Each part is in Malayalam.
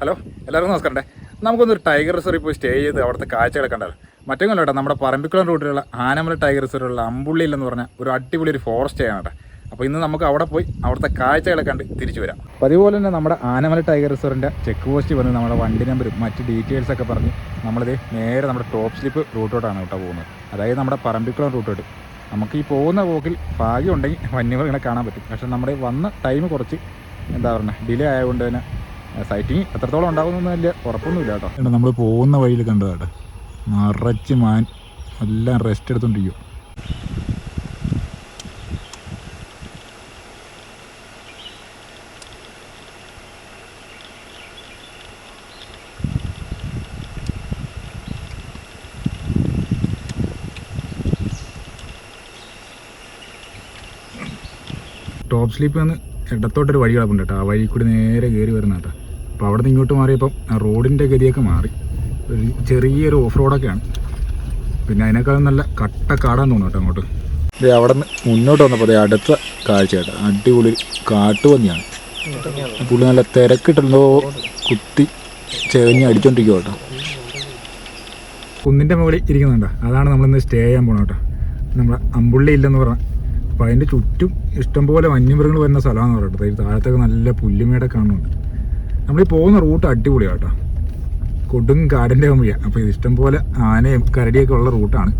ഹലോ എല്ലാവർക്കും നമസ്കാരം നമുക്കൊന്നൊരു ടൈഗർ റിസർവിൽ പോയി സ്റ്റേ ചെയ്ത് അവിടുത്തെ കാഴ്ചകളൊക്കെ കണ്ടാലോ. മറ്റൊന്നും കേട്ടോ നമ്മുടെ പറമ്പിക്കുളം റൂട്ടിലുള്ള ആനമല ടൈഗർ റിസർവിലുള്ള അമ്പുള്ളിയിൽ എന്ന് പറഞ്ഞ ഒരു അടിപൊളി ഒരു ഫോറസ്റ്റ് ആണ് കേട്ടോ. അപ്പോൾ ഇന്ന് നമുക്ക് അവിടെ പോയി അവിടുത്തെ കാഴ്ചകളൊക്കെ കണ്ട് തിരിച്ചു വരാം. അതുപോലെ തന്നെ നമ്മുടെ ആനമല ടൈഗർ റിസർവിന്റെ ചെക്ക് പോസ്റ്റ് വന്ന് നമ്മുടെ വണ്ടി നമ്പരും മറ്റ് ഡീറ്റെയിൽസ് ഒക്കെ പറഞ്ഞ് നമ്മളിത് നേരെ നമ്മുടെ ടോപ്പ് സ്ലിപ്പ് റൂട്ടോട്ടാണ് കേട്ടോ പോകുന്നത്. അതായത് നമ്മുടെ പറമ്പിക്കുളം റൂട്ടോട്ട് നമുക്ക് ഈ പോകുന്ന പോക്കിൽ ഭാഗ്യമുണ്ടെങ്കിൽ വന്യമൃഗങ്ങളെ കാണാൻ പറ്റും. പക്ഷേ നമ്മുടെ വന്ന ടൈം കുറച്ച് എന്താ പറയുക ഡിലേ ആയതുകൊണ്ട് തന്നെ സൈറ്റിങ് എത്രത്തോളം ഉണ്ടാകുമെന്നൊന്നും വലിയ ഉറപ്പൊന്നുമില്ല കേട്ടോ. നമ്മൾ പോകുന്ന വഴിയിൽ കണ്ടതാട്ടെ നിറച്ച് മാൻ എല്ലാം റെസ്റ്റ് എടുത്തോണ്ടിരിക്കും ടോപ്പ് സ്ലീപ്പിൽ നിന്ന് ഇടത്തോട്ടൊരു വഴി കിടപ്പുണ്ട് കേട്ടോ. ആ വഴി കൂടി നേരെ കയറി വരുന്ന കേട്ടോ. അപ്പോൾ അവിടെ നിന്ന് ഇങ്ങോട്ട് മാറിയപ്പം ആ റോഡിന്റെ ഗതിയൊക്കെ മാറി. ഒരു ചെറിയൊരു ഓഫ് റോഡൊക്കെയാണ് പിന്നെ അതിനേക്കാളും നല്ല കട്ട കാടാൻ തോന്നുന്നു കേട്ടോ അങ്ങോട്ട്. അവിടെ നിന്ന് മുന്നോട്ട് വന്നപ്പോൾ അതേ അടുത്ത കാഴ്ച കേട്ടോ. അടിപൊളി കാട്ടുപന്നിയാണ് പുള്ളി നല്ല തിരക്കിട്ടുണ്ടോ കുത്തി ചെകഞ്ഞ് അടിച്ചോണ്ടിരിക്കുക കേട്ടോ. കുന്നിന്റെ മുകളിൽ ഇരിക്കുന്നുണ്ട് അതാണ് നമ്മളിന്ന് സ്റ്റേ ചെയ്യാൻ പോകണം കേട്ടോ. നമ്മുടെ അമ്പുള്ളി ഇല്ലെന്ന് പറഞ്ഞാൽ അപ്പോൾ അതിന്റെ ചുറ്റും ഇഷ്ടംപോലെ വന്യമൃഗങ്ങൾ വരുന്ന സ്ഥലമാണെന്ന് പറയട്ടെ താഴത്തൊക്കെ നല്ല പുല്ലുമേടെ കാണുന്നുണ്ട്. നമ്മൾ ഈ പോകുന്ന റൂട്ട് അടിപൊളിയാണ് കേട്ടോ കൊടും കാടിന്റെ കമ്പിയാണ് അപ്പോൾ ഇത് ഇഷ്ടംപോലെ ആനയും കരടിയൊക്കെ ഉള്ള റൂട്ടാണ്.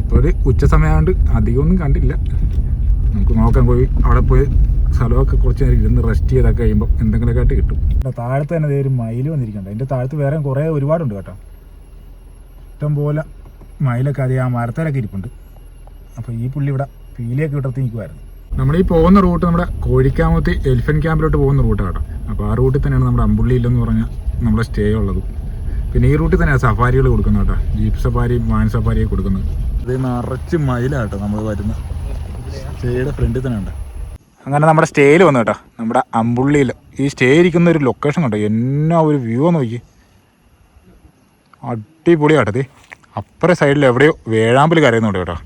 ഇപ്പോൾ ഒരു ഉച്ച സമയമായതുകൊണ്ട് അധികമൊന്നും കണ്ടില്ല. നമുക്ക് നോക്കാൻ പോയി അവിടെ പോയി സ്ഥലമൊക്കെ കുറച്ച് നേരം ഇരുന്ന് റെസ്റ്റ് ചെയ്തൊക്കെ കഴിയുമ്പോൾ എന്തെങ്കിലുമൊക്കെ ആയിട്ട് കിട്ടും. താഴത്ത് തന്നെ ഒരു മയിൽ വന്നിരിക്കുന്നുണ്ട്. അതിന്റെ താഴത്ത് വേറെ കുറേ ഒരുപാടുണ്ട് കേട്ടോ. ഇഷ്ടം പോലെ മയിലൊക്കെ അതേ ആ മരത്തേലൊക്കെ ഇരിപ്പുണ്ട്. അപ്പോൾ ഈ പുള്ളി ഇവിടെ പീലിയൊക്കെ വിടർത്തി നിൽക്കുമായിരുന്നു നമ്മൾ ഈ പോകുന്ന റൂട്ട് നമ്മുടെ കോഴിക്കാമത്ത് എലിഫൻ ക്യാമ്പിലോട്ട് പോകുന്ന റൂട്ടാണ് കേട്ടോ. അപ്പോൾ ആ റൂട്ടിൽ തന്നെയാണ് നമ്മുടെ അമ്പുള്ളി ഇല്ലെന്ന് പറഞ്ഞാൽ നമ്മുടെ സ്റ്റേ ഉള്ളത്. പിന്നെ ഈ റൂട്ടിൽ തന്നെയാണ് സഫാരികൾ കൊടുക്കുന്നത് കേട്ടോ. ജീപ്പ് സഫാരി മാൻ സഫാരിയും കൊടുക്കുന്നത്. ഇത് നിറച്ച് മയിലാട്ടോ നമ്മൾ വരുന്ന. സ്റ്റേയുടെ ഫ്രണ്ടിൽ തന്നെ ഉണ്ട്. അങ്ങനെ നമ്മുടെ സ്റ്റേയിൽ വന്നു കേട്ടോ. നമ്മുടെ അമ്പുള്ളിയിൽ. ഈ സ്റ്റേ ഇരിക്കുന്ന ഒരു ലൊക്കേഷൻ കണ്ടോ? എന്നാ ഒരു വ്യൂ നോക്കി. അടിപൊളിയാട്ടത് അപ്പുറ സൈഡിൽ എവിടെയോ വേഴാമ്പൽ കരയുന്നുണ്ട് കേട്ടോ.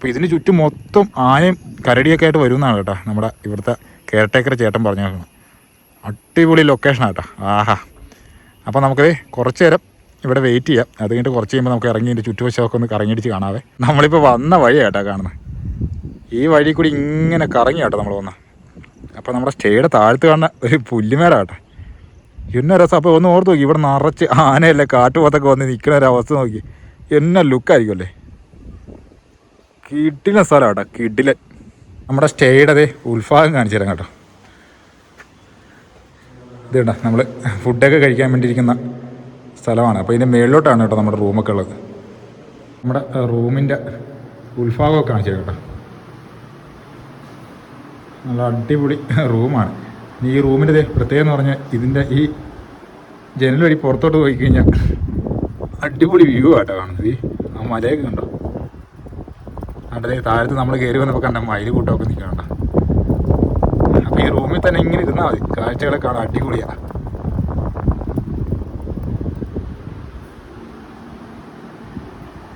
അപ്പോൾ ഇതിന് ചുറ്റും മൊത്തം ആനയും കരടിയൊക്കെ ആയിട്ട് വരുന്നതാണ് കേട്ടോ. നമ്മുടെ ഇവിടുത്തെ കെയർടേക്കർ ചേട്ടൻ പറഞ്ഞു അടിപൊളി ലൊക്കേഷനാണ് കേട്ടോ ആഹാ. അപ്പോൾ നമുക്കത് കുറച്ച് നേരം ഇവിടെ വെയിറ്റ് ചെയ്യാം. അത് കഴിഞ്ഞിട്ട് കുറച്ച് കഴിയുമ്പോൾ നമുക്ക് ഇറങ്ങി ഇതിന്റെ ചുറ്റുവശമൊക്കെ ഒന്ന് കറങ്ങിയടിച്ച് കാണാവേ. നമ്മളിപ്പോൾ വന്ന വഴിയാട്ടോ കാണുന്നത് ഈ വഴി കൂടി ഇങ്ങനെ കറങ്ങി കേട്ടോ നമ്മൾ വന്ന. അപ്പോൾ നമ്മുടെ സ്റ്റേയുടെ താഴത്ത് കാണുന്ന ഒരു കേട്ടോ. എന്നെ രസം. അപ്പോൾ ഒന്ന് ഓർത്ത് നോക്കി. ഇവിടെ നിറച്ച് ആനയല്ലേ കാട്ടുപോത്തൊക്കെ വന്ന് നിൽക്കുന്ന ഒരു അവസ്ഥ നോക്കി. എന്നെ ലുക്കായിരിക്കും കിടിലൻ സ്ഥലം കേട്ടോ കിടിലെ നമ്മുടെ സ്റ്റേയുടെ അതേ ഉത്സാഹം കാണിച്ചു തരാം കേട്ടോ. ഇത് കേട്ടോ നമ്മൾ ഫുഡൊക്കെ കഴിക്കാൻ വേണ്ടിയിരിക്കുന്ന സ്ഥലമാണ്. അപ്പോൾ ഇതിന്റെ മേളിലോട്ടാണ് കേട്ടോ നമ്മുടെ റൂമൊക്കെ ഉള്ളത്. നമ്മുടെ റൂമിന്റെ ഉത്ഭാഗമൊക്കെ കാണിച്ചു കേട്ടോ. നല്ല അടിപൊളി റൂമാണ്. ഈ റൂമിന്റെ പ്രത്യേകം എന്ന് പറഞ്ഞാൽ ഇതിന്റെ ഈ ജനൽ വഴി പുറത്തോട്ട് പോയി കഴിഞ്ഞാൽ അടിപൊളി വ്യൂ ആട്ടോ കാണുന്നത്. ഈ ആ മലയൊക്കെ കണ്ടോ? അവിടെ താഴത്ത് നമ്മൾ കയറി വന്നപ്പോൾ കണ്ട മയിൽ കൂട്ടമൊക്കെ നിൽക്കണ്ട അപ്പോൾ ഈ റൂമിൽ തന്നെ ഇങ്ങനെ ഇരുന്നാൽ മതി. കാഴ്ചകളെ കാണാൻ അടിപൊളിയാണ്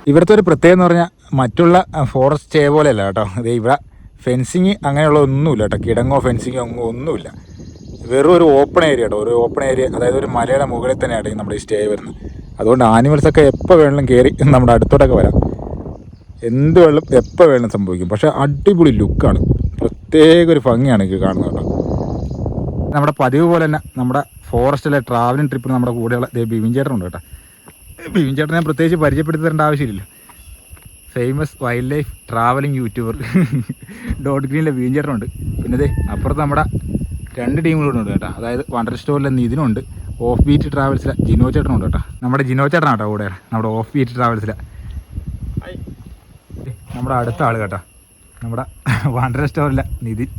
ഇവിടുത്തെ ഒരു പ്രത്യേകത എന്ന് പറഞ്ഞാൽ മറ്റുള്ള ഫോറസ്റ്റ് സ്റ്റേ പോലെയല്ല കേട്ടോ. ഇത് ഇവിടെ ഫെൻസിങ് അങ്ങനെയുള്ള ഒന്നുമില്ല കേട്ടോ. കിടങ്ങോ ഫെൻസിങ്ങോ ഒന്നുമില്ല. വെറും ഒരു ഓപ്പൺ ഏരിയ കേട്ടോ. ഒരു ഓപ്പൺ ഏരിയ അതായത് ഒരു മലയുടെ മുകളിൽ തന്നെയാണ് നമ്മുടെ ഈ സ്റ്റേ വരുന്നത്. അതുകൊണ്ട് ആനിമൽസൊക്കെ എപ്പോൾ വേണമെങ്കിലും കയറി നമ്മുടെ അടുത്തോട്ടൊക്കെ വരാം. എന്ത് വെള്ളം എപ്പോൾ വേണം സംഭവിക്കും. പക്ഷേ അടിപൊളി ലുക്കാണ്. പ്രത്യേക ഒരു ഭംഗിയാണ് എനിക്ക് കാണുന്നത് നമ്മുടെ പതിവ് പോലെ തന്നെ നമ്മുടെ ഫോറസ്റ്റിലെ ട്രാവലിംഗ് ട്രിപ്പിന് നമ്മുടെ കൂടെയുള്ള ബിവിൻ ചേട്ടനുണ്ട് കേട്ടോ. ബിവിൻ ചേട്ടനെ ഞാൻ പ്രത്യേകിച്ച് പരിചയപ്പെടുത്തേണ്ട ആവശ്യമില്ല famous wild life travelling YouTuber dot ഗ്രീനിലെ Bivin ചേട്ടനുണ്ട്. പിന്നെ ദേ അപ്പുറത്ത് നമ്മുടെ രണ്ട് ടീമുകളുണ്ട് കേട്ടോ. അതായത് വണ്ടർ സ്റ്റോറിലെ നിതിനുണ്ട്. ഓഫ് ബീറ്റ് ട്രാവൽസിലെ ജിനോ ചേട്ടനുണ്ട് കേട്ടോ. നമ്മുടെ ജിനോ ചേട്ടനാണ് കേട്ടോ കൂടെ. നമ്മുടെ ഓഫ് ബീറ്റ് ട്രാവൽസിലെ നമ്മുടെ അടുത്ത ആൾ കേട്ടോ. നമ്മുടെ വാണ്ടർ സ്റ്റോറിലെ നിതിൻ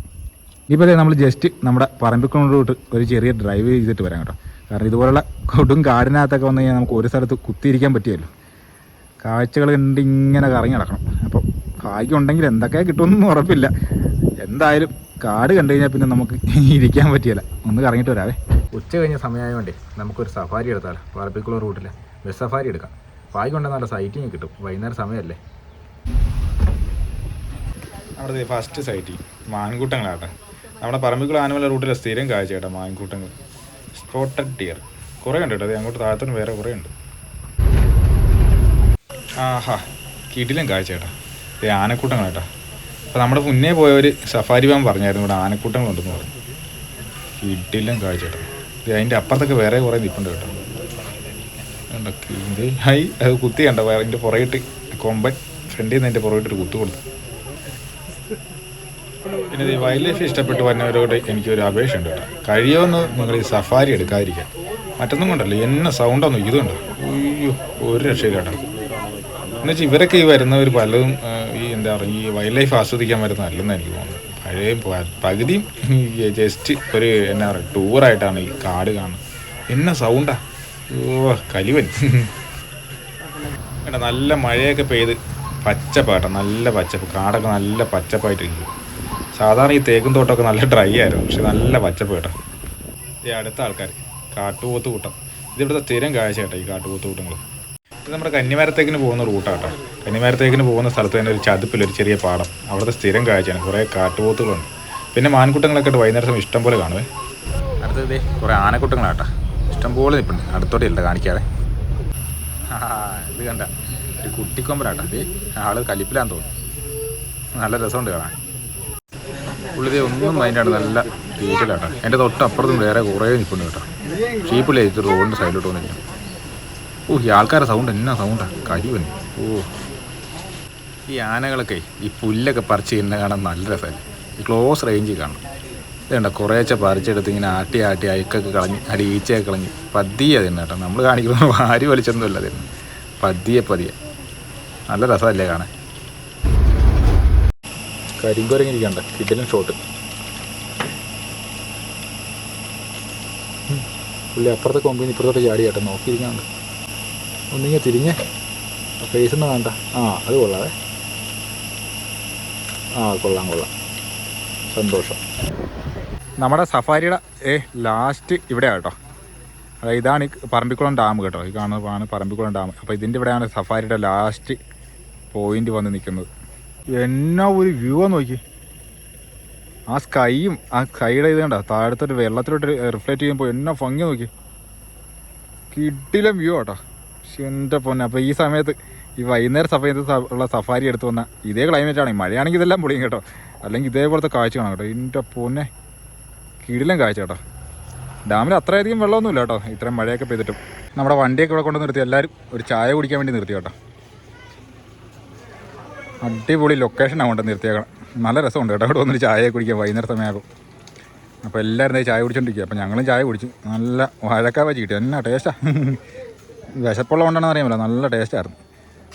ഇപ്പോൾ നമ്മൾ ജസ്റ്റ് നമ്മുടെ പറമ്പിക്കൊണ്ടോട്ട് ഒരു ചെറിയ ഡ്രൈവ് ചെയ്തിട്ട് വരാം കേട്ടോ. കാരണം ഇതുപോലുള്ള കൊടും കാടിനകത്തൊക്കെ വന്നു കഴിഞ്ഞാൽ നമുക്ക് ഒരു സ്ഥലത്ത് കുത്തിയിരിക്കാൻ പറ്റിയല്ലോ കാഴ്ചകൾ കണ്ട് ഇങ്ങനെ കറങ്ങി നടക്കണം. അപ്പോൾ ഭാഗ്യം ഉണ്ടെങ്കിൽ എന്തൊക്കെ കിട്ടുമെന്നൊന്നും ഉറപ്പില്ല. എന്തായാലും കാട് കണ്ടു കഴിഞ്ഞാൽ പിന്നെ നമുക്ക് ഇരിക്കാൻ പറ്റിയല്ല. ഒന്ന് കറങ്ങിയിട്ട് വരാവേ. ഉച്ച കഴിഞ്ഞ സമയമായതുകൊണ്ടേ നമുക്കൊരു സഫാരി എടുത്താലോ. പറമ്പിക്കുള്ള റൂട്ടിൽ ബസ് സഫാരി എടുക്കാം. ഭാഗ്യം നല്ല സൈറ്റിങ് കിട്ടും. വൈകുന്നേരം സമയമല്ലേ? അവിടെ ഫസ്റ്റ് സൈറ്റ് മാൻകൂട്ടങ്ങളാട്ടെ നമ്മുടെ പറമ്പിക്കുള്ള ആനുവൽ റൂട്ടിലെ സ്ഥിരം കാഴ്ച കേട്ടോ മാൻകൂട്ടങ്ങൾ. സ്പോട്ടഡ് ഡിയർ കുറേ ഉണ്ട് കേട്ടോ. അങ്ങോട്ട് താഴത്തോട്ട് വേറെ കുറേ ഉണ്ട്. ആഹാ. കിടിലും കാഴ്ച കേട്ടോ ഇത് ആനക്കൂട്ടങ്ങൾ കേട്ടോ അപ്പോൾ നമ്മുടെ മുന്നേ പോയവർ സഫാരി പോകാൻ പറഞ്ഞായിരുന്നു ഇവിടെ ആനക്കൂട്ടങ്ങളുണ്ടെന്ന് പറഞ്ഞു. കിടിലും കാഴ്ച കേട്ടോ ഇത് അതിന്റെ അപ്പുറത്തൊക്കെ വേറെ കുറേ നിൽപ്പുണ്ട് കേട്ടോ. ഹൈ അത് കുത്തി കണ്ടോ? അതിന്റെ പുറകിട്ട് കൊമ്പൻ ഫ്രണ്ടിൽ നിന്ന് അതിന്റെ പുറകിട്ടൊരു കുത്തു കൊടുത്തു. പിന്നെ ഈ വൈൽഡ് ലൈഫ് ഇഷ്ടപ്പെട്ട് വന്നവരോട് എനിക്കൊരു അപേക്ഷ ഉണ്ട് കേട്ടോ. കഴിയുമെന്ന് നിങ്ങൾ ഈ സഫാരി എടുക്കാതിരിക്കാം മറ്റൊന്നും കൊണ്ടല്ലോ എന്നെ സൗണ്ടൊന്നും ഇതുണ്ട് അയ്യോ ഒരു രക്ഷയില്ല കേട്ടോ. എന്നുവെച്ചാൽ ഇവരൊക്കെ ഈ വരുന്നവർ പലതും ഈ എന്താ പറയുക ഈ വൈൽഡ് ലൈഫ് ആസ്വദിക്കാൻ വരുന്നതല്ലെന്ന് എനിക്ക് തോന്നുന്നു പഴയ പകുതിയും ജസ്റ്റ് ഒരു എന്നാ പറയുക ടൂറായിട്ടാണ് ഈ കാട് കാണുന്നത്. എന്നെ സൗണ്ടാ ഓ കലിവൻ. നല്ല മഴയൊക്കെ പെയ്ത് പച്ചപ്പാട്ടോ നല്ല പച്ചപ്പ്. കാടൊക്കെ നല്ല പച്ചപ്പായിട്ടിരിക്കും സാധാരണ ഈ തേക്കും തോട്ടമൊക്കെ നല്ല ഡ്രൈ ആയിരുന്നു പക്ഷെ നല്ല പച്ചപ്പ് കേട്ടോ. ഈ അടുത്ത ആൾക്കാർ കാട്ടുപോത്ത് കൂട്ടം. ഇതിവിടുത്തെ സ്ഥിരം കാഴ്ച കേട്ടോ ഈ കാട്ടുപോത്ത് കൂട്ടങ്ങൾ ഇത് നമ്മുടെ കന്നിമരത്തേക്കിന് പോകുന്ന റൂട്ടാട്ടോ കന്നിമാരത്തേക്കിന് പോകുന്ന സ്ഥലത്ത് തന്നെ ഒരു ചതുപ്പിൽ ഒരു ചെറിയ പാടം. അവിടുത്തെ സ്ഥിരം കാഴ്ചയാണ്. കുറേ കാട്ടുപോത്തുകളുണ്ട്. പിന്നെ മാൻകുട്ടങ്ങളൊക്കെ വൈകുന്നേരം ഇഷ്ടം പോലെ കാണുവേ. അടുത്തത് കുറേ ആനക്കുട്ടങ്ങളാട്ടോ ഇഷ്ടം പോലെ നിൽപ്പുണ്ട് അടുത്തോട്ട് ഇല്ല കാണിക്കാതെ. ഇത് കണ്ട. ഒരു കുട്ടിക്കൊമ്പരാട്ടോ ഇത് ആൾ കലിപ്പിലാന്ന് തോന്നുന്നു. നല്ല രസമുണ്ട് കാണാൻ. പുള്ളിത് ഒന്നും മൈൻഡാണ് നല്ല തീറ്റലാട്ടോ എന്റെ തൊട്ടപ്പുറത്തും വേറെ കുറേ നിൽപ്പുണ്ട് കേട്ടോ. ഷീപ്പില്ലേ ഇത് റോഡിന്റെ സൈഡിലോട്ട് വന്നിരിക്കും ഓ ഈ ആൾക്കാരുടെ സൗണ്ട് എന്നാ സൗണ്ടാണ് കഴിവന്നെ വന്നു ഓ. ഈ ആനകളൊക്കെ ഈ പുല്ലൊക്കെ പറിച്ച് തിന്നെ കാണാൻ നല്ല രസമല്ലേ ഈ ക്ലോസ് റേഞ്ചിൽ കാണണം. ഇതുണ്ട കുറേശ്ശെ പറിച്ചെടുത്ത് ഇങ്ങനെ ആട്ടി ആട്ടി അയക്കൊക്കെ കളഞ്ഞ് അടി ഈച്ചയൊക്കെ കളഞ്ഞ്. പതിയെ തന്നെ കേട്ടോ. നമ്മൾ കാണിക്കുന്നത് വാരി വലിച്ചൊന്നുമല്ല അതിന് പതിയെ പതിയെ. നല്ല രസമല്ലേ കാണാൻ? കരിങ്കുരങ്ങിരിക്കണ്ട. കിഡിലും ഷോട്ട് പുള്ളി അപ്പുറത്തെ കൊമ്പിൽ നിന്ന് ഇപ്പുറത്തോട്ട് ചാടി കേട്ടോ. നോക്കിയിരിക്കാണ്ട്. ഒന്നിങ്ങനെ തിരിഞ്ഞ്. ഫേസ് ഒന്ന് വേണ്ട. ആ അത് കൊള്ളാവേ. ആ കൊള്ളാം കൊള്ളാം. സന്തോഷം. നമ്മുടെ സഫാരിയുടെ ഏ ലാസ്റ്റ് ഇവിടെ കേട്ടോ അതായത് ഇതാണ് ഈ പറമ്പിക്കുളം ഡാം കേട്ടോ. ഈ കാണുന്നതാണ് പറമ്പിക്കുളം ഡാം അപ്പോൾ ഇതിന്റെ ഇവിടെയാണ് സഫാരിയുടെ ലാസ്റ്റ് പോയിന്റ് വന്ന് നിൽക്കുന്നത്. എന്നാ ഒരു വ്യൂ നോക്കി. ആ സ്കൈയും ആ സ്കൈയുടെ ഇത് കണ്ട? താഴത്തൊരു വെള്ളത്തിലോട്ട് റിഫ്ലക്റ്റ് ചെയ്യുമ്പോൾ എന്നാ ഭംഗി നോക്കി. കിടിലം വ്യൂ ആട്ടോ. പക്ഷെ എന്റെ പൊന്നെ. അപ്പോൾ ഈ സമയത്ത് ഈ വൈകുന്നേരം സമയത്ത് ഉള്ള സഫാരി എടുത്തു വന്ന ഇതേ ക്ലൈമറ്റ് ആണ്. മഴയാണെങ്കിൽ ഇതെല്ലാം പൊളിയും കേട്ടോ. അല്ലെങ്കിൽ ഇതേപോലത്തെ കാഴ്ച കാണാം കേട്ടോ. എന്റെ പൊന്നെ. കിടിലം കാഴ്ച കേട്ടോ. ഡാമിൽ അത്രയധികം വെള്ളമൊന്നുമില്ല കേട്ടോ. ഇത്രയും മഴയൊക്കെ പെയ്തിട്ടും. നമ്മുടെ വണ്ടിയൊക്കെ ഇവിടെ കൊണ്ടുവന്ന് നിർത്തി. എല്ലാവരും ഒരു ചായ കുടിക്കാൻ വേണ്ടി നിർത്തി കേട്ടോ. അടിപൊളി ലൊക്കേഷനാണ് കൊണ്ട് നിർത്തിയേക്കണം. നല്ല രസമുണ്ട് കേട്ടോ. ഇവിടെ വന്നിട്ട് ചായ കുടിക്കാൻ വൈകുന്നേരം സമയമാകും അപ്പോൾ എല്ലാവരും ചായ കുടിച്ചോണ്ടിരിക്കുക അപ്പോൾ ഞങ്ങളും ചായ കുടിച്ചു. നല്ല വാഴക്കാ വെച്ച് കിട്ടി എന്നാ ടേസ്റ്റാണ് വിശപ്പുള്ള കൊണ്ടാണെന്ന് അറിയാമല്ലോ. നല്ല ടേസ്റ്റായിരുന്നു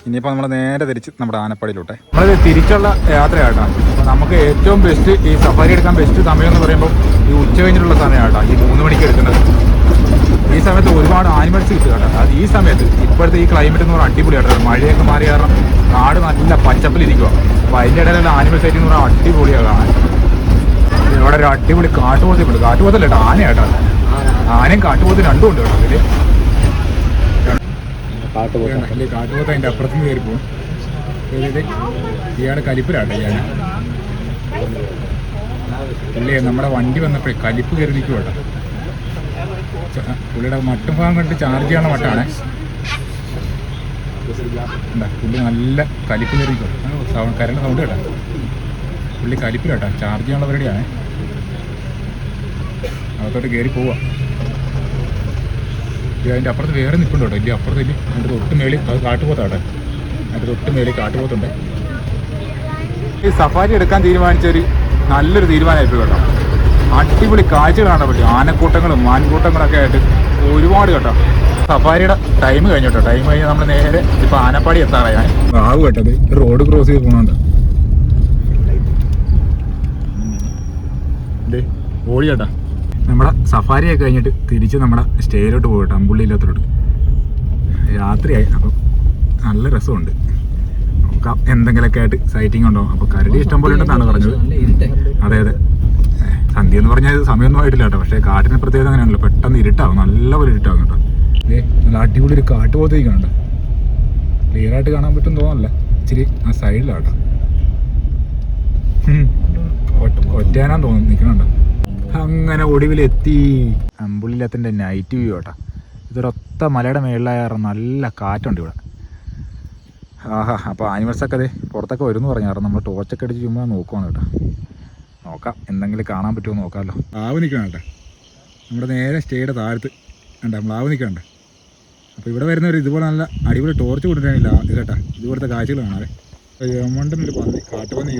ഇനിയിപ്പോൾ നമ്മൾ നേരെ തിരിച്ച് നമ്മുടെ ആനപ്പടിയിലോട്ടെ. നമ്മൾ തിരിച്ചുള്ള യാത്രയാട്ടോ. അപ്പോൾ നമുക്ക് ഏറ്റവും ബെസ്റ്റ് ഈ സഫാരി എടുക്കാൻ ബെസ്റ്റ് സമയം എന്ന് പറയുമ്പോൾ ഈ ഉച്ച കഴിഞ്ഞിട്ടുള്ള സമയമാട്ടോ. ഈ മൂന്ന് മണിക്ക് എടുക്കുന്നത്. സമയത്ത് ഒരുപാട് ആനിമൽസ് കിട്ടുക കേട്ടോ. അത് ഈ സമയത്ത് ഇപ്പോഴത്തെ ഈ ക്ലൈമറ്റ് എന്ന് പറഞ്ഞാൽ അടിപൊളിയാണ് മഴയൊക്കെ മാറി കാരണം നാട് നല്ല പച്ചപ്പിലിരിക്കുക അപ്പോൾ അതിന്റെ ഇടയിലുള്ള ആനിമൽസ് ആയിട്ട് എന്ന് പറഞ്ഞാൽ അടിപൊളിയാണ് കാണാൻ. ഇവിടെ ഒരു അടിപൊളി കാട്ടുപോത്തുണ്ട് കാട്ടുപോത്തല്ല കേട്ടോ ആനയാട്ടോ ആനയും കാട്ടുപോത്തും രണ്ടും ഉണ്ട് കേട്ടോ അതിൽ. കാട്ടുപോത്ത. കാട്ടുപോത്ത് അതിന്റെ അപ്പുറത്ത് നിന്ന് കയറി പോകും. ഇയാളുടെ കലിപ്പിലാട്ടോ ഇയാൾ അല്ലേ നമ്മുടെ വണ്ടി വന്നപ്പോഴേ കലിപ്പ് കയറി നിൽക്കും കേട്ടോ. ച- പുള്ളിയുടെ മട്ടും ഭാഗം കണ്ട് ചാർജ് ചെയ്യണ മട്ടാണ്. പുള്ളി നല്ല കലിപ്പ് കയറി നിൽക്കും സൗണ്ട് കരണ്ട് സൗണ്ട് കേട്ടോ. പുള്ളി കലിപ്പിലാട്ടോ ചാർജ് ചെയ്യാനുള്ള പരിപാടിയാണ്. അകത്തോട്ട് കയറി പോവാ. അതിന്റെ അപ്പുറത്ത് വേറെ നിൽപ്പുണ്ട് കേട്ടോ. ഇല്ല അപ്പുറത്ത് ഇല്ല അതിന്റെ തൊട്ട് മേളിൽ അത് കാട്ടുപോത്താട്ടെ അതിന്റെ തൊട്ട് മേളിൽ കാട്ടുപോത്തുണ്ട് ഈ സഫാരി എടുക്കാൻ തീരുമാനിച്ചൊരു നല്ലൊരു തീരുമാനമായിപ്പോയി കേട്ടോ. അടിപൊളി കാഴ്ച കാണാൻ പറ്റും. ആനക്കൂട്ടങ്ങളും മാൻകൂട്ടങ്ങളൊക്കെ ആയിട്ട് ഒരുപാട് കേട്ടോ. സഫാരിയുടെ ടൈം കഴിഞ്ഞു കേട്ടോ. ടൈം കഴിഞ്ഞ് നമ്മൾ നേരെ ഇപ്പൊ ആനപ്പാടി എത്താറായി. ആവ് കേട്ടത് റോഡ് ക്രോസ് ചെയ്ത് പോകണുണ്ട് ഓടി കേട്ടാ. നമ്മുടെ സഫാരിയൊക്കെ കഴിഞ്ഞിട്ട് തിരിച്ച് നമ്മുടെ സ്റ്റേയിലോട്ട് പോകട്ടെ അമ്പുള്ളിയില്ലാത്തോട്ട് രാത്രിയായി. അപ്പം നല്ല രസമുണ്ട്. നോക്കാം. എന്തെങ്കിലുമൊക്കെ ആയിട്ട് സൈറ്റിംഗ് ഉണ്ടോ? അപ്പോൾ കരടി ഇഷ്ടം പോലെ ഉണ്ടെന്നാണ് പറഞ്ഞത്. അതെ അതെ. സന്ധ്യ എന്ന് പറഞ്ഞാൽ സമയമൊന്നും ആയിട്ടില്ല കേട്ടോ. പക്ഷേ കാട്ടിന് പ്രത്യേകത അങ്ങനെയാണല്ലോ. പെട്ടെന്ന് ഇരുട്ടാവും. നല്ല പോലെ ഇരുട്ടാവും കേട്ടോ. നല്ല അടിപൊളി ഒരു കാട്ട് പോലത്തെ കാണണ്ട ക്ലിയർ ആയിട്ട് കാണാൻ പറ്റും തോന്നല്ല ഇച്ചിരി ആ സൈഡിലാട്ടോ ഒറ്റയാനാന്ന് തോന്നുന്നു. നിൽക്കണുണ്ടോ അങ്ങനെ ഒടുവിലെത്തി. അമ്പുള്ളിലത്തിന്റെ നൈറ്റ് വ്യൂ കേട്ടോ. ഇതൊരൊത്ത മലയുടെ മേളിലായ നല്ല കാറ്റുണ്ട് ഇവിടെ. ആഹാ അപ്പോൾ ആനിമൽസൊക്കെ അതെ പുറത്തൊക്കെ വരുമെന്ന് പറഞ്ഞു. നമ്മൾ ടോർച്ചൊക്കെ അടിച്ച് ചുമ്മാ നോക്കുവാണ് കേട്ടോ. നോക്കാം. എന്തെങ്കിലും കാണാൻ പറ്റുമോ നോക്കാമല്ലോ. നിൽക്കണം കേട്ടോ. നമ്മുടെ നേരെ സ്റ്റേയുടെ താഴത്ത്. കണ്ട മ്ലാവ് നിൽക്കണ്ടേ അപ്പോൾ ഇവിടെ വരുന്നവർ ഇതുപോലെ നല്ല അടിപൊളി ടോർച്ച് കൊടുക്കാനില്ല ഇത് കേട്ടാ. ഇതുപോലത്തെ കാഴ്ചകൾ കാണാതെ ഒരു പന്നി കാട്ടുപന്നി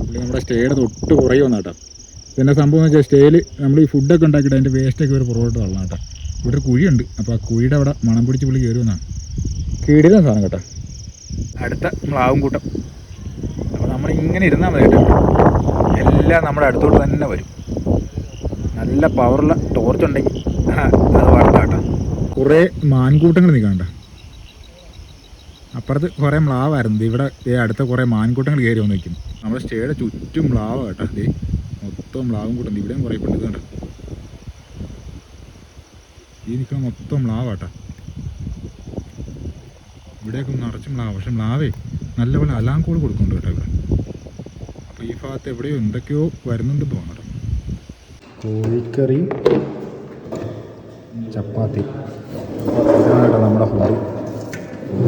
പുള്ളി നമ്മുടെ സ്റ്റേയുടെ തൊട്ട് പുറകെ വന്ന കേട്ടോ. പിന്നെ സംഭവം എന്ന് വെച്ചാൽ സ്റ്റേയിൽ നമ്മൾ ഈ ഫുഡൊക്കെ ഉണ്ടാക്കിയിട്ട് അതിന്റെ വേസ്റ്റൊക്കെ ഒരു പുറകോട്ട് തള്ളണം കേട്ടോ. ഇവിടെ ഒരു കുഴിയുണ്ട്. അപ്പോൾ ആ കുഴിയുടെ അവിടെ മണം പിടിച്ച് പുള്ളി കയറി വന്നാണ്. കീടിലും സാധനം കേട്ടോ. അടുത്ത മ്ലാവും കൂട്ടം. നമ്മൾ ഇങ്ങനെ ഇരുന്നാൽ മതി എല്ലാം നമ്മുടെ അടുത്തോട്ട് തന്നെ വരും. നല്ല പവറുള്ള ടോർച്ച് ഉണ്ടെങ്കിൽ അത് വളർത്താം കേട്ടോ. കുറേ മാൻകൂട്ടങ്ങൾ നിൽക്കണ്ട അപ്പുറത്ത് കുറേ മ്ലാവായിരുന്നു. ഇവിടെ ഈ അടുത്ത കുറേ മാൻകൂട്ടങ്ങൾ കയറി വന്ന് നിൽക്കുന്നു. നമ്മുടെ സ്റ്റേയുടെ ചുറ്റും മ്ലാവ് കേട്ടോ. അതെ മൊത്തം മ്ലാവും കൂട്ടുണ്ട് ഇവിടെയും കുറേ പെണ്ണ് കണ്ട? ഈ നിൽക്കുന്ന മൊത്തം മ്ലാവ് കേട്ടോ. ഇവിടെയൊക്കെ നിറച്ചും മ്ലാവ്. പക്ഷെ മ്ലാവേ നല്ലപോലെ അലാങ്കോൾ കൊടുക്കുന്നുണ്ട് കേട്ടോ ഇവിടെ. ഭാഗത്ത് എവിടെയോ എന്തൊക്കെയോ വരുന്നുണ്ട് തോന്നണം. കോഴിക്കറി ചപ്പാത്തി. ഇതാണ് കേട്ടോ നമ്മുടെ ഫുഡ്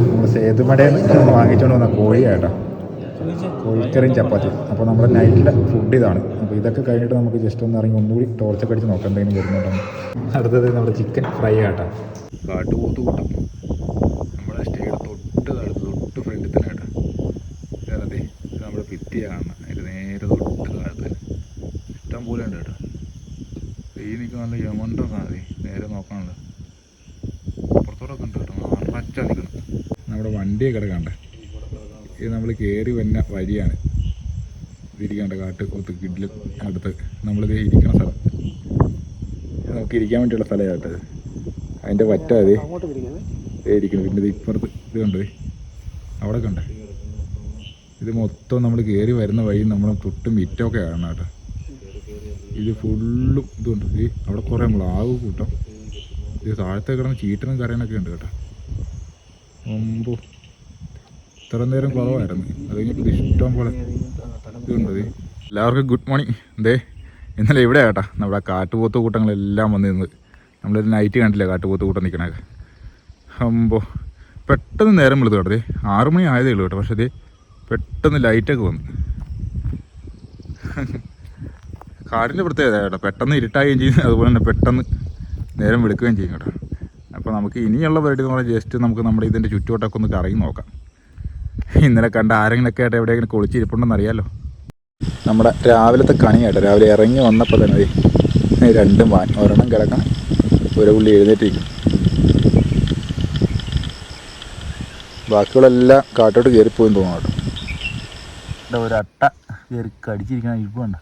നമ്മൾ സേതുമടയിൽ നിന്ന് വാങ്ങിച്ചുകൊണ്ട് വന്ന കോഴിയാട്ടോ. കോഴിക്കറിയും ചപ്പാത്തി അപ്പോൾ നമ്മുടെ നൈറ്റിലെ ഫുഡ് ഇതാണ്. അപ്പോൾ ഇതൊക്കെ കഴിഞ്ഞിട്ട് നമുക്ക് ജസ്റ്റ് ഒന്ന് ഇറങ്ങി ഒന്നുകൂടി ടോർച്ചൊക്കെ അടിച്ച് നോക്കാം എന്തെങ്കിലും വരുന്നുണ്ടോ അടുത്തത് നമ്മുടെ ചിക്കൻ ഫ്രൈ ആട്ടോ. കാട്ടുപോത്ത് കൂട്ടം നമ്മുടെ സ്റ്റേയുടെ തൊട്ട് താഴത്ത് തൊട്ട് ഫ്രണ്ടിൽ തന്നെ കേട്ടോ ഇതേ ഇത് നമ്മുടെ ഭിത്തിയ കാണണം അതിന്റെ നേരെ തൊട്ട് താഴത്ത് ഇഷ്ടം പോലെ ഉണ്ട് കേട്ടോ ഈ നിൽക്കുന്ന നല്ല യമണ്ടോ സാധി നേരെ നോക്കാനുള്ളത് അപ്പുറത്തോടൊക്കെ ഉണ്ട് കേട്ടോ നിറച്ച നിൽക്കണം നമ്മുടെ കിടക്കണ്ട. ഇത് നമ്മൾ കയറി വന്ന വഴിയാണ്. ഇരിക്കേണ്ട കാട്ട് കൊത്ത് കിഡിൽ അടുത്ത്. നമ്മളിത് ഇരിക്കണ സ്ഥലം. നമുക്ക് ഇരിക്കാൻ വേണ്ടിയുള്ള സ്ഥലം കേട്ടത് അതിന്റെ വറ്റ അതെ. ഇരിക്കുന്നു പിന്നെ ഇത് ഇപ്പുറത്ത് ഇത് കണ്ടേ? അവിടെ കണ്ടേ. ഇത് മൊത്തം നമ്മൾ കയറി വരുന്ന വഴി നമ്മൾ തൊട്ടും മിറ്റമൊക്കെ കാണണം കേട്ടോ. ഇത് ഫുള്ളും ഇതുണ്ട് ഈ അവിടെ കുറേ മ്ലാവ് കൂട്ടം. ഇത് താഴത്തെ കിടന്ന് ചീറ്റനും കരയനൊക്കെ ഉണ്ട് കേട്ടോ. മുമ്പ് ഇത്ര നേരം കുറവായിരുന്നു. അത് കഴിഞ്ഞപ്പോൾ ഇത് ഇഷ്ടം പോലെ ഇതുണ്ട്. ഇത് എല്ലാവർക്കും ഗുഡ് മോർണിംഗ് എന്തേ ഇന്നലെ ഇവിടെ കേട്ടാ. നമ്മുടെ കാട്ടുപോത്ത് കൂട്ടങ്ങളെല്ലാം വന്ന് നിന്ന് നമ്മളൊരു നൈറ്റ് കണ്ടില്ല കാട്ടുപോത്ത് കൂട്ടം നിൽക്കണൊക്കെ അമ്പോ പെട്ടെന്ന് നേരം വിളിച്ചു കേട്ടോ ദേ. ആറു മണി ആയതേ ഉള്ളൂ കേട്ടോ. പക്ഷേ ദേ പെട്ടെന്ന് ലൈറ്റൊക്കെ വന്നു. കാടിന്റെ പ്രത്യേകത കേട്ടോ. പെട്ടെന്ന് ഇരുട്ടാകുകയും ചെയ്യും. അതുപോലെ തന്നെ പെട്ടെന്ന് നേരം വെളുക്കുകയും ചെയ്യും കേട്ടോ. അപ്പോൾ നമുക്ക് ഇനിയുള്ള പരിപാടി എന്ന് പറഞ്ഞാൽ ജസ്റ്റ് നമുക്ക് നമ്മുടെ ഇതിന്റെ ചുറ്റുവട്ടമൊക്കെ ഒന്ന് കറങ്ങി നോക്കാം. ഇന്നലെ കണ്ട ആരെങ്കിലൊക്കെ ആയിട്ട് എവിടെയെങ്കിലും കുളിച്ചിരിപ്പുണ്ടെന്ന് അറിയാലോ. നമ്മുടെ രാവിലത്തെ കണിയായിട്ട് രാവിലെ ഇറങ്ങി വന്നപ്പോൾ തന്നെ രണ്ടും വാൻ ഒരെണ്ണം കിടക്കണം ഒരു പുള്ളി എഴുന്നേറ്റിരിക്കും ബാക്കികളെല്ലാം കാട്ടോട്ട് കയറിപ്പോയെന്ന് തോന്നുന്നു കേട്ടോ. ഒരു അട്ട കയറി കടിച്ചിരിക്കണം ഇരിപ്പുണ്ട്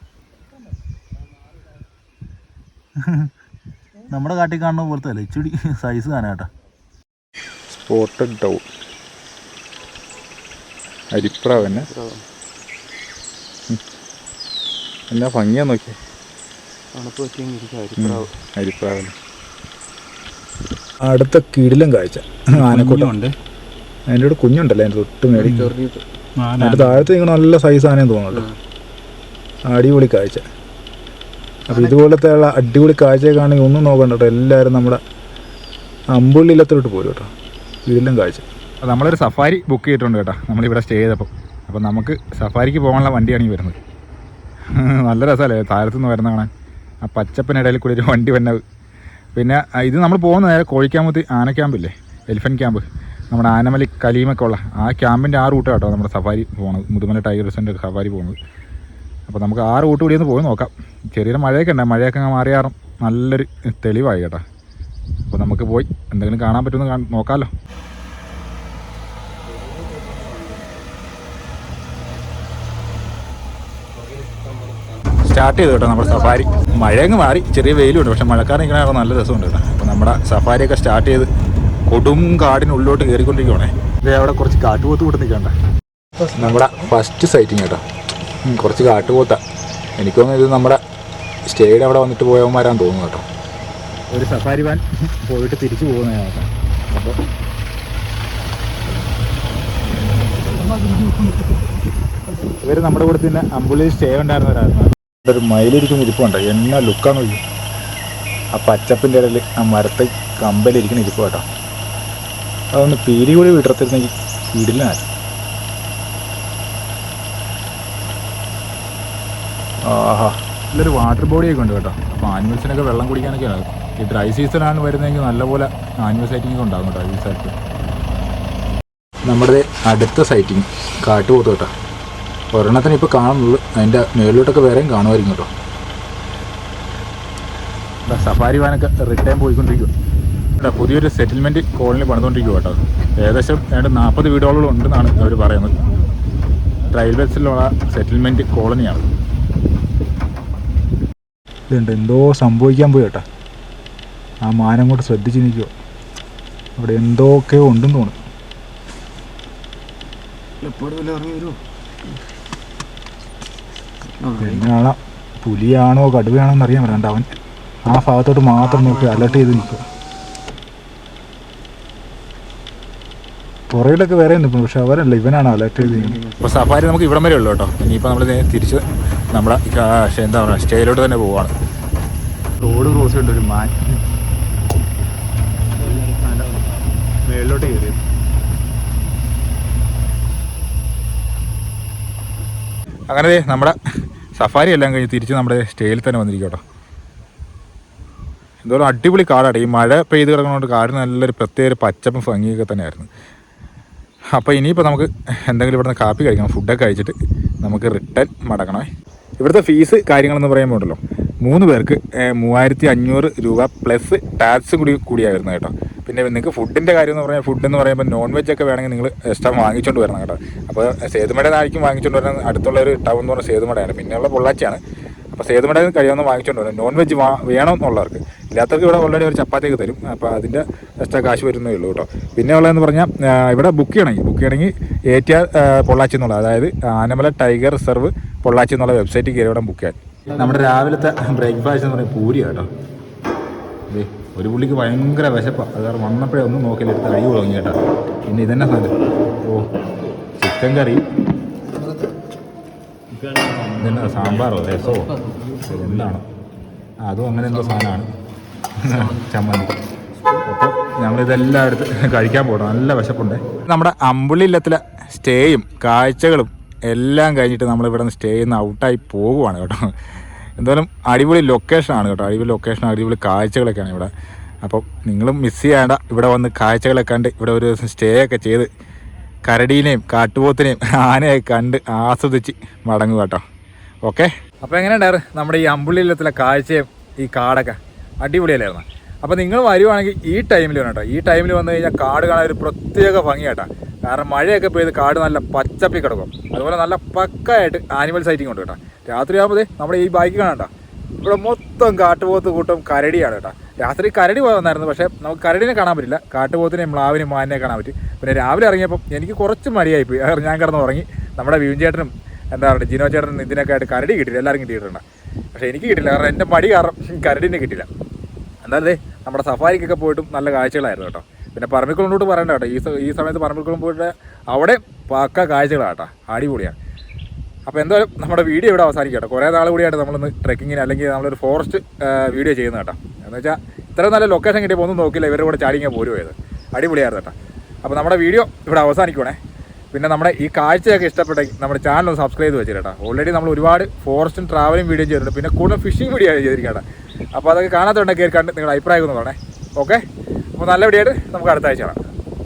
നമ്മുടെ കാട്ടിൽ കാണുന്ന പോലത്തെ അല്ല ഇച്ചിരി സൈസ് കാണാട്ടോ കേട്ടോ. സ്പോട്ടഡ് ഡൗ അരിപ്രാവ് തന്നെ എന്നാ ഭംഗിയാ നോക്കി അടുത്ത കിടിലും കാഴ്ച. ആനക്കൂട്ടമുണ്ട് അതിന്റെ കൂടെ കുഞ്ഞുണ്ടല്ലോ അതിന്റെ തൊട്ട് മേടി അതിന്റെ താഴത്ത് നിങ്ങൾ നല്ല സൈസ് ആനയെന്ന് തോന്നുന്നുണ്ട്. അടിപൊളി കാഴ്ച. അപ്പോൾ ഇതുപോലത്തെ ഉള്ള അടിപൊളി കാഴ്ചയൊക്കെ ആണെങ്കിൽ ഒന്നും നോക്കണ്ട കേട്ടോ. എല്ലാവരും നമ്മുടെ അമ്പുള്ളിലത്തോട്ട് പോരും കേട്ടോ. ഇതിലും കാഴ്ച. നമ്മളൊരു സഫാരി ബുക്ക് ചെയ്തിട്ടുണ്ട് കേട്ടോ. നമ്മളിവിടെ സ്റ്റേ ചെയ്തപ്പോൾ. അപ്പോൾ നമുക്ക് സഫാരിക്ക് പോകാനുള്ള വണ്ടിയാണ് ഈ വരുന്നത്. നല്ല രസമല്ലേ? താരത്തുനിന്ന് വരുന്ന കാണാൻ. ആ പച്ചപ്പിനിടയിൽ കൂടി ഒരു വണ്ടി വന്നത്. പിന്നെ ഇത് നമ്മൾ പോകുന്ന നേരെ കോഴിക്കാമ്പത്തി ആന ക്യാമ്പില്ലേ എലിഫന്റ് ക്യാമ്പ്. നമ്മുടെ ആനമലി കലീമൊക്കെ ഉള്ള ആ ക്യാമ്പിന്റെ ആ റൂട്ട് കേട്ടോ നമ്മുടെ സഫാരി പോകുന്നത് മുതുമല ടൈഗർ റിസന്റെ സഫാരി പോകുന്നത് അപ്പോൾ നമുക്ക് ആ റൂട്ട് കൂടി ഒന്ന് പോയി നോക്കാം. ചെറിയ മഴയൊക്കെ ഉണ്ട്. മഴയൊക്കെ അങ്ങ് മാറിയാറും നല്ലൊരു തെളിവായി കേട്ടോ. അപ്പോൾ നമുക്ക് പോയി. എന്തെങ്കിലും കാണാൻ പറ്റുമെന്ന് നോക്കാമല്ലോ. സ്റ്റാർട്ട് ചെയ്തു കേട്ടോ നമ്മുടെ സഫാരി. മഴയങ്ങ് മാറി ചെറിയ വെയിലുണ്ട് പക്ഷെ മഴക്കാരൻ നിൽക്കണ നല്ല രസമുണ്ട് കേട്ടോ. അപ്പോൾ നമ്മുടെ സഫാരിയൊക്കെ സ്റ്റാർട്ട് ചെയ്ത് കൊടും കാടിനുള്ളിലോട്ട് കയറിക്കൊണ്ടിരിക്കുവാണേ. ഇതേ അവിടെ കുറച്ച് കാട്ടുപോത്ത് കൂടെ നിൽക്കണ്ട. നമ്മുടെ ഫസ്റ്റ് സൈറ്റിങ് കേട്ടോ. കുറച്ച് കാട്ടുപോത്ത. എനിക്ക് തോന്നുന്നു ഇത് നമ്മുടെ സ്റ്റേയുടെ അവിടെ വന്നിട്ട് പോയവന്മാരാന്ന് തോന്നുന്നു കേട്ടോ. ഒരു സഫാരി വാൻ പോയിട്ട് തിരിച്ചു പോകുന്നതാണ് കേട്ടോ. അപ്പോൾ ഇവർ നമ്മുടെ കൂടെ തന്നെ അമ്പുള്ളിയിൽ സ്റ്റേ ഉണ്ടായിരുന്നവരായിരുന്നു. ഒരു മയിലിരിക്കുന്ന ഇരിപ്പുണ്ട് എന്നാ ലുക്കാന്ന് നോക്കി ആ പച്ചപ്പിന്റെ ഇടയിൽ ആ മരത്തെ കമ്പലിരിക്കുന്ന ഇരിപ്പ് കേട്ടോ. അതൊന്ന് പീരി കൂടി വിടർത്തിരുന്നെങ്കിൽ വീടില്ല ആഹാ. നല്ലൊരു വാട്ടർ ബോഡിയൊക്കെ ഉണ്ട് കേട്ടോ. അപ്പോൾ ആനിമൽസിനൊക്കെ വെള്ളം കുടിക്കാനൊക്കെയാണ് ഈ ഡ്രൈ സീസണാണ് വരുന്നതെങ്കിൽ നല്ലപോലെ ആനിമൽ സൈറ്റിംഗ് ഉണ്ടാകും കേട്ടോ ഈ സ്ഥലത്ത്. നമ്മുടെ അടുത്ത സൈറ്റിങ് കാട്ടുപോത്ത് കേട്ടോ. ഒരെണ്ണത്തിന് ഇപ്പോൾ കാണുന്നുള്ളൂ. അതിന്റെ മേളിലോട്ടൊക്കെ വേറെയും കാണുമായിരിക്കും കേട്ടോ സഫാരി വാനൊക്കെ റിട്ടേൺ പോയിക്കൊണ്ടിരിക്കും പുതിയൊരു സെറ്റിൽമെന്റ് കോളനി പണിതുകൊണ്ടിരിക്കുക കേട്ടോ. ഏകദേശം ഏതാണ്ട് നാൽപ്പത് വീടുകളോളം ഉണ്ടെന്നാണ് അവർ പറയുന്നത്. ട്രയൽ ബസ്സിലുള്ള സെറ്റിൽമെന്റ് കോളനിയാണ് ഇതുണ്ട്. എന്തോ സംഭവിക്കാൻ പോയി കേട്ടോ. ആ മാനം കൊണ്ട് ശ്രദ്ധിച്ച് നിൽക്കുക അവിടെ എന്തൊക്കെയോ ഉണ്ടെന്ന് തോന്നുന്നു. എന്നാണ് പുലിയാണോ കടുവയാണോ എന്ന് അറിയാൻ അവൻ ആ ഭാഗത്തോട്ട് മാത്രം നോക്കി അലർട്ട് ചെയ്ത് നിൽക്കും. പുറകിലൊക്കെ വേറെ നിൽക്കുന്നു പക്ഷെ അവരല്ല ഇവനാണ് അലർട്ട് ചെയ്ത് ഇപ്പോൾ സഫാരി നമുക്ക് ഇവിടം വരെ ഉള്ളൂ കേട്ടോ. ഇനിയിപ്പോൾ നമ്മൾ തിരിച്ച് നമ്മുടെ എന്താ പറയുക സ്റ്റേയിലോട്ട് തന്നെ പോവാണ്. റോഡ് ക്രോസ് ഉണ്ട് ഒരു മാൻ മേളിലോട്ട് കയറി. അങ്ങനെ നമ്മുടെ സഫാരി എല്ലാം കഴിഞ്ഞ് തിരിച്ച് നമ്മുടെ സ്റ്റേയിൽ തന്നെ വന്നിരിക്കും കേട്ടോ എന്തോരം അടിപൊളി കാടാണ് ഈ മഴ പെയ്ത് കിടക്കുന്നതുകൊണ്ട് കാട് നല്ലൊരു പ്രത്യേക പച്ചപ്പും ഭംഗിയൊക്കെ തന്നെയായിരുന്നു. അപ്പോൾ ഇനിയിപ്പോൾ നമുക്ക് എന്തെങ്കിലും ഇവിടുന്ന് കാപ്പി കഴിക്കണം ഫുഡൊക്കെ കഴിച്ചിട്ട് നമുക്ക് റിട്ടേൺ മടങ്ങണേ. ഇവിടുത്തെ ഫീസ് കാര്യങ്ങളെന്ന് പറയുമ്പോൾ ഉണ്ടല്ലോ. മൂന്ന് പേർക്ക് മൂവായിരത്തി അഞ്ഞൂറ് രൂപ പ്ലസ് ടാക്സ് കൂടി കൂടിയായിരുന്നു കേട്ടോ. പിന്നെ നിങ്ങൾക്ക് ഫുഡിന്റെ കാര്യം എന്ന് പറഞ്ഞാൽ ഫുഡ് എന്ന് പറയുമ്പോൾ നോൺ വെജ് ഒക്കെ വേണമെങ്കിൽ നിങ്ങൾ എക്സ്ട്രാ വാങ്ങിച്ചുകൊണ്ട് വരണം കേട്ടോ. അപ്പോൾ സേതുമടയിലായിരിക്കും വാങ്ങിച്ചുകൊണ്ട് വരണം അടുത്തുള്ള ഒരു ടൗൺ എന്ന് പറഞ്ഞാൽ സേതുമടയാണ്. പിന്നെയുള്ള പൊള്ളാച്ചിയാണ്. അപ്പോൾ സേതുമടയിൽ കഴിയാവുന്ന വാങ്ങിച്ചുകൊണ്ട് വരണം. നോൺ വെജ് വാ വേണമെന്നുള്ളവർക്ക്. ഇല്ലാത്തവർക്ക് ഇവിടെ ഓൾറെഡി ഒരു ചപ്പാത്തിയൊക്കെ തരും. അപ്പോൾ അതിന്റെ എക്സ്ട്രാ കാശ് വരുന്നേ ഉള്ളൂ കേട്ടോ. പിന്നെ ഉള്ളതെന്ന് പറഞ്ഞാൽ ഇവിടെ ബുക്ക് ചെയ്യണമെങ്കിൽ ബുക്ക് ചെയ്യണമെങ്കിൽ എ ടി ആർ പൊള്ളാച്ചി എന്നുള്ള അതായത് ആനമല ടൈഗർ റിസർവ് പൊള്ളാച്ചി എന്നുള്ള വെബ്സൈറ്റിൽ കയറി ഇവിടെ ബുക്ക് ചെയ്യാൻ. നമ്മുടെ രാവിലത്തെ ബ്രേക്ക്ഫാസ്റ്റ് എന്ന് പറയുന്നത് പൂരി കേട്ടോ. ഒരു പുള്ളിക്ക് ഭയങ്കര വിശപ്പാണ് അത് കാരണം വന്നപ്പോഴേ ഒന്നും നോക്കില്ല എടുത്ത് കൈ തുടങ്ങി കേട്ടോ. പിന്നെ ഇതന്നെ സാധനം. Oh chicken curry. ഇതെന്നാ സാമ്പാറോ രസമോ എന്താണ്? അതും അങ്ങനെ എന്തോ സാധനമാണ്. ചമ്മന്തി. അപ്പോൾ ഞങ്ങളിതെല്ലാം എടുത്ത് കഴിക്കാൻ പോകണം. നല്ല വിശപ്പുണ്ട്. നമ്മുടെ അമ്പുള്ളി ഇല്ലത്തിലെ സ്റ്റേയും കാഴ്ചകളും എല്ലാം കഴിഞ്ഞിട്ട് നമ്മളിവിടെ നിന്ന് സ്റ്റേ ചെയ്യുന്ന ഔട്ടായി പോകുവാണ് കേട്ടോ. എന്തായാലും അടിപൊളി ലൊക്കേഷനാണ് കേട്ടോ. അടിപൊളി ലൊക്കേഷൻ അടിപൊളി കാഴ്ചകളൊക്കെയാണ് ഇവിടെ. അപ്പം നിങ്ങളും മിസ് ചെയ്യേണ്ട. ഇവിടെ വന്ന് കാഴ്ചകളൊക്കെ കണ്ട് ഇവിടെ ഒരു ദിവസം സ്റ്റേ ഒക്കെ ചെയ്ത് കരടീനെയും കാട്ടുപോത്തിനെയും ആനയൊക്കെ കണ്ട് ആസ്വദിച്ച് മടങ്ങുക കേട്ടോ. ഓക്കെ അപ്പോൾ എങ്ങനെയുണ്ടായിരുന്നു നമ്മുടെ ഈ അമ്പുള്ളിയിലത്തിലെ കാഴ്ചയും ഈ കാടൊക്കെ അടിപൊളിയല്ലായിരുന്നു? അപ്പോൾ നിങ്ങൾ വരുവാണെങ്കിൽ ഈ ടൈമിൽ വേണം കേട്ടോ ഈ ടൈമിൽ വന്നു കഴിഞ്ഞാൽ കാട് കാണാൻ ഒരു പ്രത്യേക ഭംഗിയാട്ടാ. കാരണം മഴയൊക്കെ പെയ്ത് കാട് നല്ല പച്ചപ്പി കിടക്കും. അതുപോലെ നല്ല പക്കായിട്ട് ആനിമൽ സൈറ്റിംഗ് ഉണ്ട് കേട്ടോ. രാത്രിയാകുമ്പോൾ നമ്മുടെ ഈ ബൈക്ക് കാണണ്ട ഇവിടെ മൊത്തം കാട്ടുപോത്ത് കൂട്ടം കരടിയാണ് കേട്ടോ. രാത്രി കരടി വന്നായിരുന്നു പക്ഷേ നമുക്ക് കരടിനെ കാണാൻ പറ്റില്ല. കാട്ടുപോത്തിനെ മ്ലാവിനെയും മാനിനെ കാണാൻ പറ്റും. പിന്നെ രാവിലെ ഇറങ്ങിയപ്പോൾ എനിക്ക് കുറച്ച് മടിയായിപ്പോയി. പോയി ഞാൻ കിടന്ന് ഉറങ്ങി നമ്മുടെ വീൺ ചേട്ടനും എന്താ പറയുക ജിനോ ചേട്ടനും ഇതിനൊക്കെ ആയിട്ട് കരടി കിട്ടിയില്ല എല്ലാവർക്കും കിട്ടിയിട്ടുണ്ട്. പക്ഷേ എനിക്ക് കിട്ടില്ല കാരണം എന്റെ മടി കാരണം കരടിനെ കിട്ടില്ല എന്നാലേ നമ്മുടെ സഫാരിക്കൊക്കെ പോയിട്ടും നല്ല കാഴ്ചകളായിരുന്നു കേട്ടോ. പിന്നെ പറമ്പിക്കുളോട്ട് പറയണ്ട കേട്ടോ. ഈ ഈ സമയത്ത് പറമ്പിക്കുളം പോയിട്ട് അവിടെ പക്ക കാഴ്ചകളാണ് കേട്ടോ അടിപൊളിയാണ് അപ്പോൾ എന്തായാലും നമ്മുടെ വീഡിയോ ഇവിടെ അവസാനിക്കും കേട്ടോ. കുറേ നാൾ കൂടിയായിട്ട് നമ്മളൊന്ന് ട്രെക്കിങ്ങിന് അല്ലെങ്കിൽ നമ്മളൊരു ഫോറസ്റ്റ് വീഡിയോ ചെയ്യുന്ന കേട്ടോ. എന്ന് വെച്ചാൽ ഇത്ര നല്ല ലൊക്കേഷൻ കിട്ടിയപ്പോൾ ഒന്നും നോക്കില്ല ഇവരുടെ കൂടെ ചാടിങ്ങാൻ പോരുമായത് അടിപൊളിയായിരുന്നു കേട്ടോ. അപ്പോൾ നമ്മുടെ വീഡിയോ ഇവിടെ അവസാനിക്കുവാണേ. പിന്നെ നമ്മുടെ ഈ കാഴ്ചയൊക്കെ ഇഷ്ടപ്പെട്ടെങ്കിൽ നമ്മുടെ ചാനൽ ഒന്ന് സബ്സ്ക്രൈബ് ചെയ്ത് വെച്ചിട്ടാ ഓൾറെഡി നമ്മൾ ഒരുപാട് ഫോറസ്റ്റും ട്രാവലും വീഡിയോ ചെയ്തിട്ടുണ്ട്. പിന്നെ കൂടുതൽ ഫിഷിംഗ് വീഡിയോ ചെയ്തിരിക്കട്ടെ അപ്പോൾ അതൊക്കെ കാണാത്തതുണ്ടെങ്കിൽ കണ്ട് നിങ്ങളുടെ അഭിപ്രായം ഒന്ന് പറഞ്ഞേ ഓക്കെ അപ്പോൾ നല്ല വീഡിയോ ആയിട്ട് നമുക്ക് അടുത്ത ആഴ്ച കാണാം.